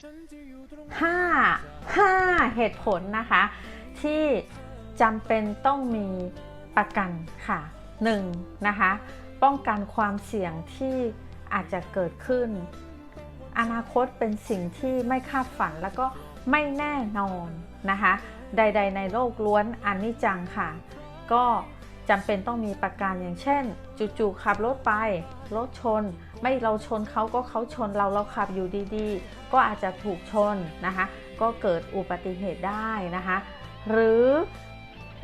5 5 เหตุผลนะคะ ที่จำเป็นต้องมีประกันค่ะ 1. นะคะป้องกันความเสี่ยงที่อาจจะเกิดขึ้น อนาคตเป็นสิ่งที่ไม่คาดฝันแล้วก็ไม่แน่นอนนะคะ ใด ๆ ในโลกล้วนอันนิจจังค่ะ ก็ จำเป็นต้องมีประกันอย่างเช่น จู่ๆขับรถไป รถชน ไม่เราชนเขาก็เขาชนเราเราขับอยู่ดีๆ ก็อาจจะถูกชนนะคะ ก็เกิดอุบัติเหตุได้นะคะ หรือ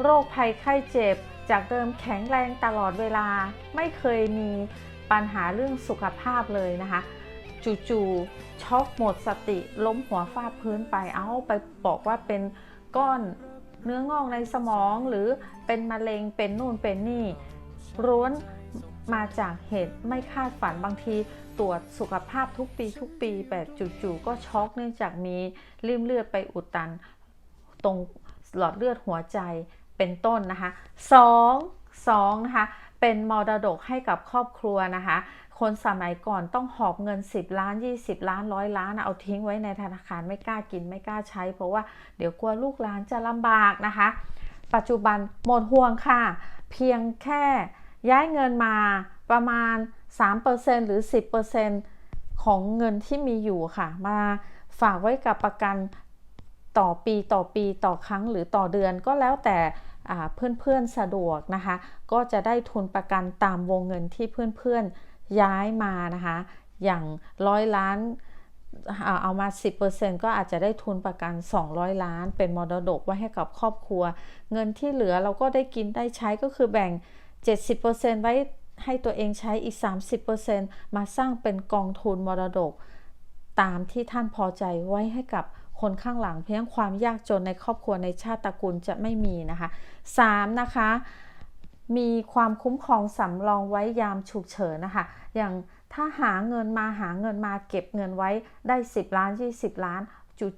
โรคภัยไข้เจ็บ จากเดิมแข็งแรงตลอดเวลา ไม่เคยมีปัญหาเรื่องสุขภาพเลยนะคะจู่ๆช็อกหมดสติล้มหัวฟาดพื้นไป เอาไปบอกว่าเป็นก้อน เนื้องอกในสมองหรือเป็นมะเร็งเป็นนู่นเป็นนี่ร้วนมาจากเหตุไม่คาดฝันบางที ตรวจสุขภาพทุกปีทุกปีแต่จู่ๆก็ช็อกเนื่องจากมีริ่มเลือดไปอุดตัน ตรงหลอดเลือดหัวใจเป็นต้นนะคะ2 2นะคะเป็นมรดกให้กับครอบครัวนะคะ คนสมัยก่อนต้องหอบเงิน 10 ล้าน 20 ล้านร้อยล้านเอาทิ้งไว้ในธนาคารไม่กล้ากินไม่กล้าใช้ เพราะว่าเดี๋ยวกลัวลูกหลานจะลำบากนะคะ ปัจจุบันหมดห่วงค่ะ เพียงแค่ย้ายเงินมาประมาณ 3%หรือ 10%ของเงินที่มีอยู่ค่ะ มาฝากไว้กับประกันต่อปีต่อปีต่อครั้งหรือต่อเดือนก็แล้วแต่เพื่อนๆสะดวกนะคะ ก็จะได้ทุนประกันตามวงเงินที่เพื่อนๆ ย้ายมานะคะ อย่างร้อยล้านเอามา 10%ก็อาจจะได้ทุนประกัน 200 ล้าน เป็นมรดกไว้ให้กับครอบครัว เงินที่เหลือเราก็ได้กินได้ใช้ก็คือแบ่ง 70%ไว้ให้ตัวเองใช้อีก 30%มาสร้างเป็นกองทุนมรดก ตามที่ท่านพอใจไว้ให้กับคนข้างหลังเพียงความยากจนในครอบครัวในชาติตระกูลจะไม่มีนะคะ 3. นะคะ มีความคุ้มครองสำรองไว้ยามฉุกเฉินนะคะ อย่างถ้าหาเงินมาหาเงินมาเก็บเงินไว้ได้ 10 ล้าน 20 ล้าน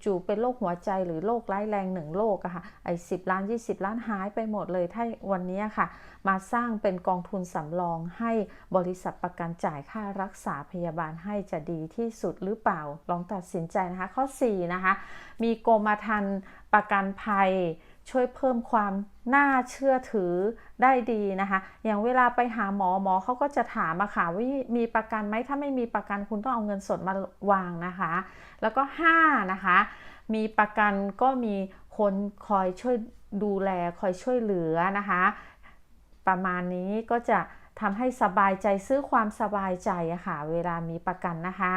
จู่ๆเป็นโรคหัวใจหรือโรคร้ายแรงหนึ่งโรคอะค่ะไอ้สิล้าน 20 ล้านหายไปหมดเลยถ้าวันนี้ค่ะ มาสร้างเป็นกองทุนสำรองให้บริษัทประกันจ่ายค่ารักษาพยาบาลให้จะดีที่สุดหรือเปล่าลองตัดสินใจนะคะ ข้อ 4 นะคะ มีกรมธรรม์ประกันภัย ช่วยเพิ่มความน่าเชื่อถือได้ดีนะคะ อย่างเวลาไปหาหมอหมอเขาก็จะถามมาค่ะว่ามีประกันไหมถ้าไม่มีประกันคุณต้องเอาเงินสดมาวางนะคะ แล้วก็ 5 นะคะ มีประกันก็มีคนคอยช่วยดูแลคอยช่วยเหลือนะคะ ประมาณนี้ก็จะทำให้สบายใจซื้อความสบายใจอะค่ะ เวลามีประกันนะคะ